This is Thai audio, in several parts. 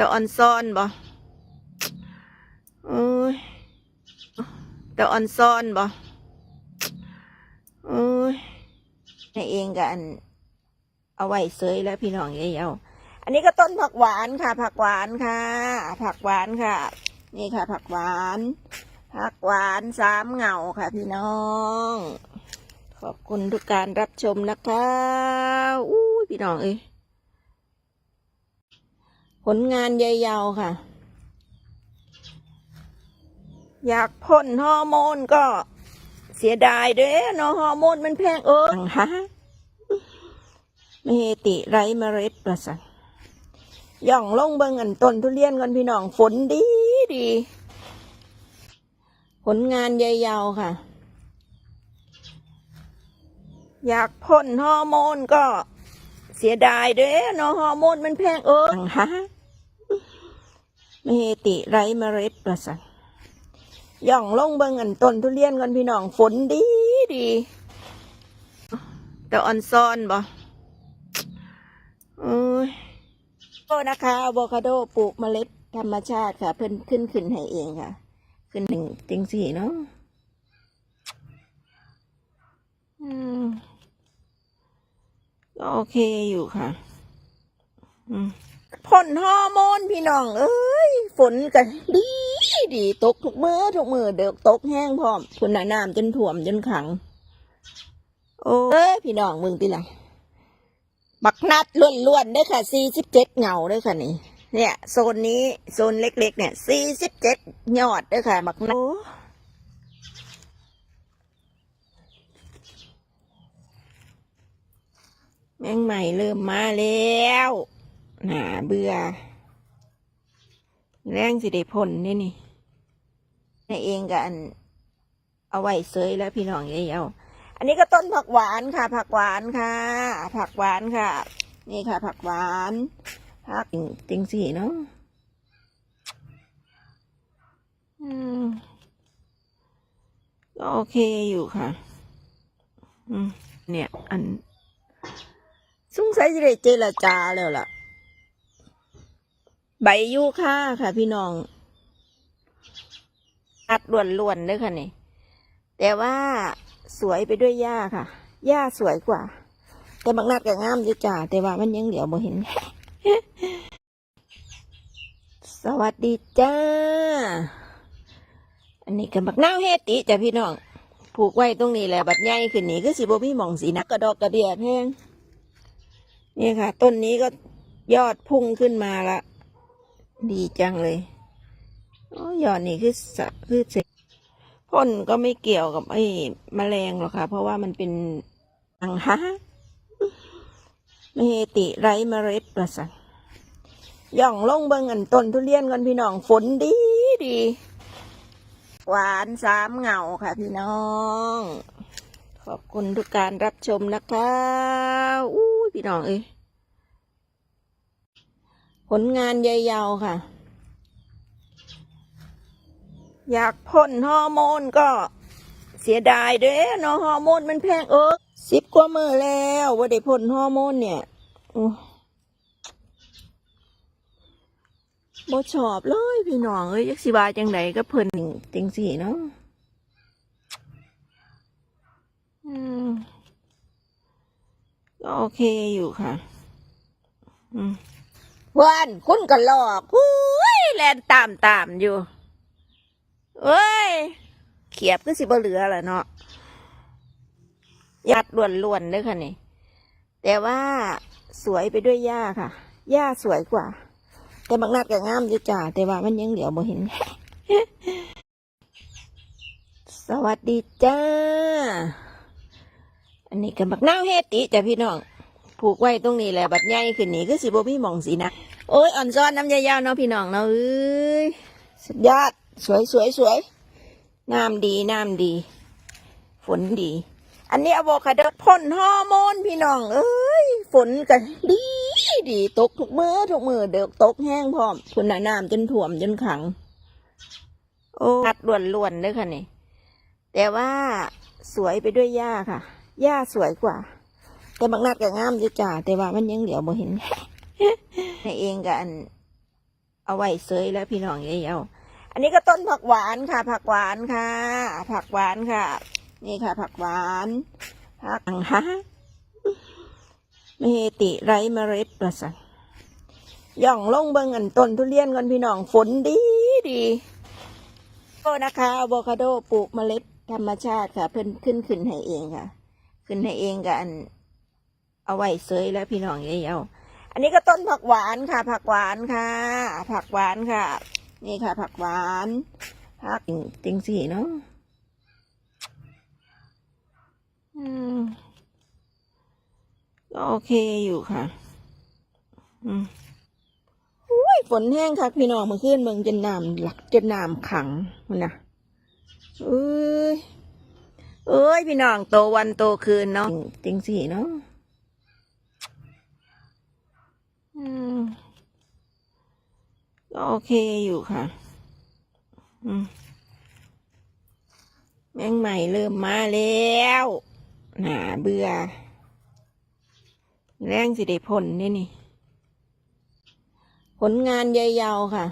แต่ออนซ่อนบ่โอ้ยแต่ออนซ่อนบ่โอ้ยให้เองกันเอาไว้เสยแล้วพี่น้องเยาวๆอันนี้ก็ต้นผักหวานค่ะ ผักหวานค่ะ ผักหวานค่ะ นี่ค่ะ ผักหวาน ผักหวานสามเหงาค่ะ พี่น้อง ขอบคุณทุกการรับชมนะคะอู้ยพี่น้องเอ้ย ลงานยายเยาวค่ะ อยากพ่นฮอร์โมนก็เสียดายเด้เนาะฮอร์โมนมันแพงเออฮะไม่เฮติไรเมล็ดประสันย่องลงเบิงอันต้นทุเรียนกันพี่น้องฝนดีดี ผลงานยายเยาวค่ะ อยากพ่นฮอร์โมนก็เสียดายเด้เนาะฮอร์โมนมันแพงเออฮะ มเฮติไรเมล็ดประสันย่องลงเบิงอันต้นทุเรียนกันพี่น้องฝนดีดีแต่ออนซ่อนบ่โอ้ยโอ้นะคะอะโวคาโดปลูกเมล็ดธรรมชาติค่ะ เพิ่นขึ้นขึ้นให้เองค่ะ ขึ้นหนึ่งจริงสี่เนาะอืมก็โอเคอยู่ค่ะ อืม พ่นฮอร์โมนพี่น้อง เอ้ย ฝนกันดีดีตกทุกมือทุกมือเดือกตกแห้งพร้อมคุณน่ะน้ำจนถ่วมจนขังโอ้เอ้ยพี่น้องมึงตีละบักนัดล้วนๆได้ค่ะสี่สิบเจ็ดเงาเด้ค่ะนี่ เนี่ยโซนนี้โซนเล็ก ๆ เนี่ยสี่สิบเจ็ดยอดเด้ค่ะบักนัดแมงใหม่เริ่มมาแล้ว หนาเบื่อแรงสิได้พ่นนี่นี่ให้เองกันเอาไว้เสยแล้วพี่น้องเยาวอันนี้ก็ต้นผักหวานค่ะ ผักหวานค่ะ ผักหวานค่ะ นี่ค่ะ ผักหวานผักจริงสิเนาะก็โอเคอยู่ค่ะ อืมเนี่ย อันสงสัยจะได้เจรจาแล้วล่ะ ใบยูค่าค่ะ พี่น้องอัดล้วนๆเลยค่ะนี่แต่ว่าสวยไปด้วยหญ้าค่ะหญ้าสวยกว่า แต่บางนัดก็งามอยู่จ้าแต่ว่ามันยังเหลียวบ่เห็น สวัสดีจ้า อันนี้ก็บักนาวเฮติจ้ะพี่น้องผูกไว้ตรงนี้แหละบัดใหญ่ขึ้นนี้ก็สิบพี่มองสีนักกระดอกกระเดียแพงนี่ค่ะ ต้นนี้ก็ยอดพุ่งขึ้นมาละ ดีจังเลยโอ้ยอดนี่คือสะคือเสร็จพ่นก็ไม่เกี่ยวกับไอ้แมลงหรอกค่ะ เพราะว่ามันเป็นอังฮะไม่เฮติไรเมล็ดประสันย่องลงเบิงอันต้นทุเรียนกันพี่น้องฝนดีดี หวานสามเหงาค่ะพี่น้อง ขอบคุณทุกการรับชมนะคะอู้พี่น้องเอ้ย ผลงานยายเยาวค่ะ อยากพ่นฮอร์โมนก็เสียดายเด้เนาะฮอร์โมนมันแพงเออสิบกว่ามือแล้วว่าได้พ่นฮอร์โมนเนี่ยโอ้บ่ชอบเลยพี่น้องเอ้ยยักสิบาจังไดก็เพิ่นจังสี่เนาะอืมก็โอเคอยู่ค่ะ อืม พื่อนคุณก็หลอกอุ้ยแลนตามตามอยู่เอ้ย เขียบก็สิบ่เหลือและเนาะยัดล้วนๆเลยค่ะนี่ แต่ว่าสวยไปด้วยหญ้าค่ะหญ้าสวยกว่า แต่บางนัดก็งามอยู่จ้าแต่ว่ามันยังเหลียวบ่เห็น สวัสดีจ้า อันนี้ก็บักนาวเฮติจ้ะพี่น้องผูกไว้ตรงนี้แหละบัดใหญ่ขึ้นนี้ก็สิบ่พี่มองสีนะ โอ้ยอ่อนซ้อนน้ำยาวๆเนาะพี่น้องเนาะเอ้ยสุดยอดสวยสวยสวยน้ำดีน้ำดี ฝนดี อันนี้อะโวคาโดพ่นฮอร์โมนพี่น้องเอ้ยฝนกันดีดีตกทุกมือทุกมือเดือกตกแห้งพร้อมคุณน่ะน้ำจนถ่วมจนขัง โอ้อัดล้วนๆเลยค่ะนี่แต่ว่าสวยไปด้วยหญ้าค่ะหญ้าสวยกว่า แต่บางนัดก็งามอยู่จ้าแต่ว่ามันยังเหลียวบ่เห็น ให้เองกันเอาไว้เสยแล้วพี่น้องเยาวๆอันนี้ก็ต้นผักหวานค่ะ ผักหวานค่ะ ผักหวานค่ะ นี่ค่ะ ผักหวานผักอังฮะเมติไรเมล็ดประสันย่องลงเบิงอันต้นทุเรียนก่อนพี่น้องฝนดีดีโอ้นะคะอะโวคาโดปลูกเมล็ดธรรมชาติค่ะ เพิ่นขึ้นขึ้นให้เองค่ะ ขึ้นให้เองกันเอาไว้เสยแล้วพี่น้องเยาวๆ อันนี้ก็ต้นผักหวานค่ะ ผักหวานค่ะ ผักหวานค่ะ นี่ค่ะ ผักหวานผักจริงสีเนาะก็โอเคอยู่ค่ะ อืมอุ้ยฝนแห้งค่ะพี่น้องเมื่อคืนเมืองจนน้ำหลักจนน้ำขังมันนะเอ้ยเอ้ยพี่น้องโตวันโตคืนเนาะจริงสีเนาะ อืม ก็โอเคอยู่ค่ะ แมงใหม่เริ่มมาแล้วหนาเบื่อ แรงสิได้ผลนี่นี่ ผลงานยาวๆค่ะ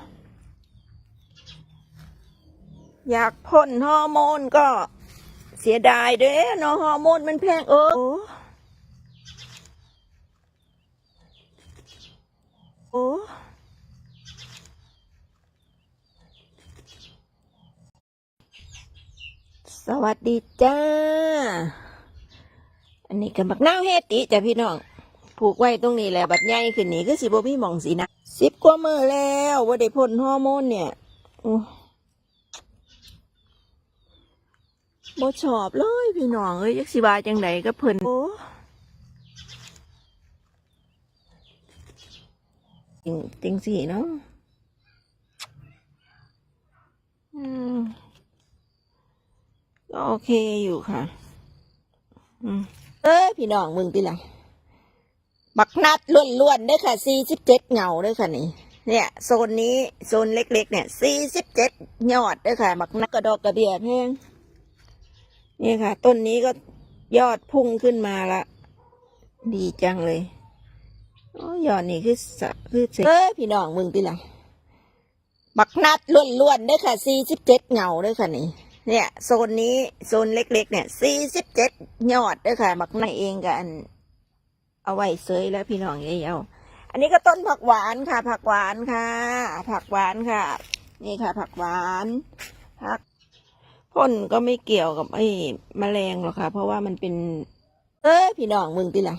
อยากพ่นฮอร์โมนก็เสียดายเด้เนาะฮอร์โมนมันแพงเออ โอ้สวัสดีจ้า อันนี้กับบักนาวเฮติจ้ะพี่น้อง ผูกไว้ตรงนี้แหละบัดใหญ่ขึ้นนี้คือสิบ่มีหมองสีนะสิบกว่ามือแล้วว่าได้พ่นฮอร์โมนเนี่ยโอ้บ่ชอบเลยพี่น้องเอ้ยยักสิบาจังไดก็เพิ่นโอ้ จริงจริงสิเนาะอืมก็โอเคอยู่ค่ะอืมเอ้ยพี่น้องมึงปีไรบักนัดล้วนๆเด้อค่ะสี่สิบเจ็ดเงาด้อค่ะนี่เนี่ยโซนนี้โซนเล็ก ๆ เนี่ยสี่สิบเจ็ดยอดด้อค่ะบักนัดกระดอกกระเดียแพงนี่ค่ะ ต้นนี้ก็ยอดพุ่งขึ้นมาละ ดีจังเลย โอ้ยอดนี่คือสะคือเสเอ้พี่น้องมึงปีไรบักนัดล้วนๆเด้อค่ะสี่สิบเจ็ดเงาเด้อค่ะนี่เนี่ยโซนนี้โซนเล็ก ๆ เนี่ยสี่สิบเจ็ดยอดเด้อค่ะบักนัดเองกันเอาไว้เสยแล้วพี่น้องเยาวๆอันนี้ก็ต้นผักหวานค่ะ ผักหวานค่ะ ผักหวานค่ะ นี่ค่ะ ผักหวานผักพ่นก็ไม่เกี่ยวกับไอ้แมลงหรอกค่ะ เพราะว่ามันเป็น เอ้ยพี่น้องมึงปีไร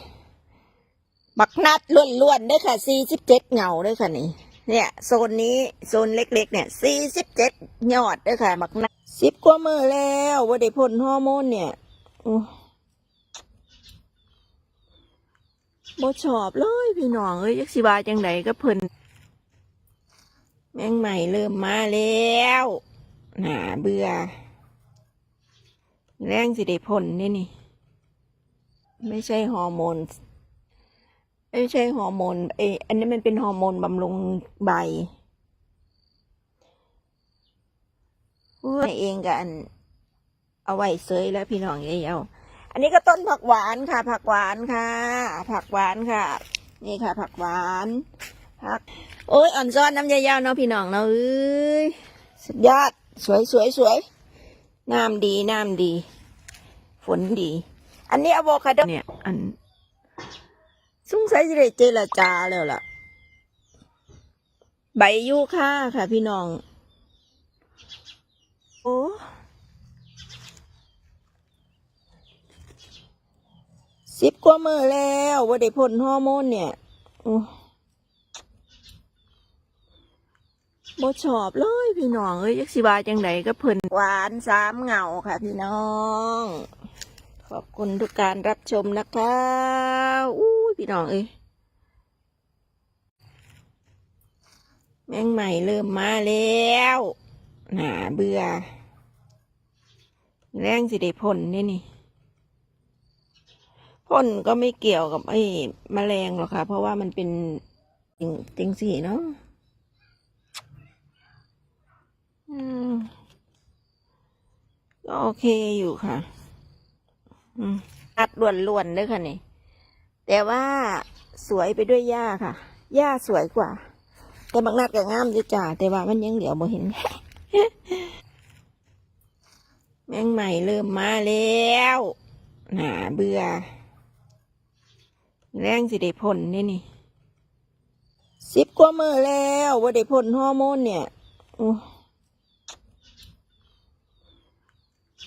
บักนัดล้วนๆเด้อค่ะสี่สิบเจ็ดเงาด้อค่ะนี่ เนี่ยโซนนี้โซนเล็ก ๆ เนี่ยสี่สิบเจ็ดยอดด้อค่ะบักนัดสิบกว่ามือแล้วว่าได้พ่นฮอร์โมนเนี่ยโอ้บ่ชอบเลยพี่น้องเอ้ยยักสิบาจังไดก็เพิ่นแมงใหม่เริ่มมาแล้วหนาเบื่อ แรงสิได้พ่นนี่นี่ ไม่ใช่ฮอร์โมน ไม่ใช่ฮอร์โมนเออันนี้มันเป็นฮอร์โมนบำรุงใบเพื่อเองกันเอาไว้เสยแล้วพี่น้องเยาวอันนี้ก็ต้นผักหวานค่ะ ผักหวานค่ะ ผักหวานค่ะ นี่ค่ะ ผักหวานผักโอ้ยอ่อนซ้อนน้ำยาวๆเนาะพี่น้องเนาะเอ้ยสุดยอดสวยสวยสวยน้ำดีน้ำดี ฝนดี อันนี้อะโวคาโดเนี่ยอัน สงสัยจะได้เจรจาแล้วล่ะ ใบยูค่าค่ะพี่น้อง โอ้สิบกว่ามือแล้วว่าได้พ่นฮอร์โมนเนี่ยโอ้บ่ชอบเลยพี่น้องเอ้ยยักสิบาจังไดก็เพิ่นหวานสามเหงาค่ะพี่น้อง ขอบคุณทุกการรับชมนะคะอู้ยพี่น้องเอ้ยแมงใหม่เริ่มมาแล้วหนาเบื่อ แรงสิได้พ่นนี่นี่พ่นก็ไม่เกี่ยวกับไอ้แมลงหรอกค่ะ เพราะว่ามันเป็นจริงจริงสีเนาะอืมก็โอเคอยู่ค่ะ อัดล้วนๆเลยค่ะนี่ แต่ว่าสวยไปด้วยหญ้าค่ะ หญ้าสวยกว่า แต่บางนัดก็งามอยู่จ้า แต่ว่ามันยังเหลียวบ่เห็น แมงใหม่เริ่มมาแล้วหนาเบื่อ แรงสิได้พ่นนี่นี่สิบกว่ามือแล้วว่าได้พ่นฮอร์โมนเนี่ยโอ้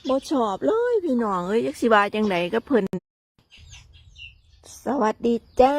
บ่ชอบเลยพี่น้องเอ้ยยักสิบาจังไหนก็เพิ่นสวัสดีจ้า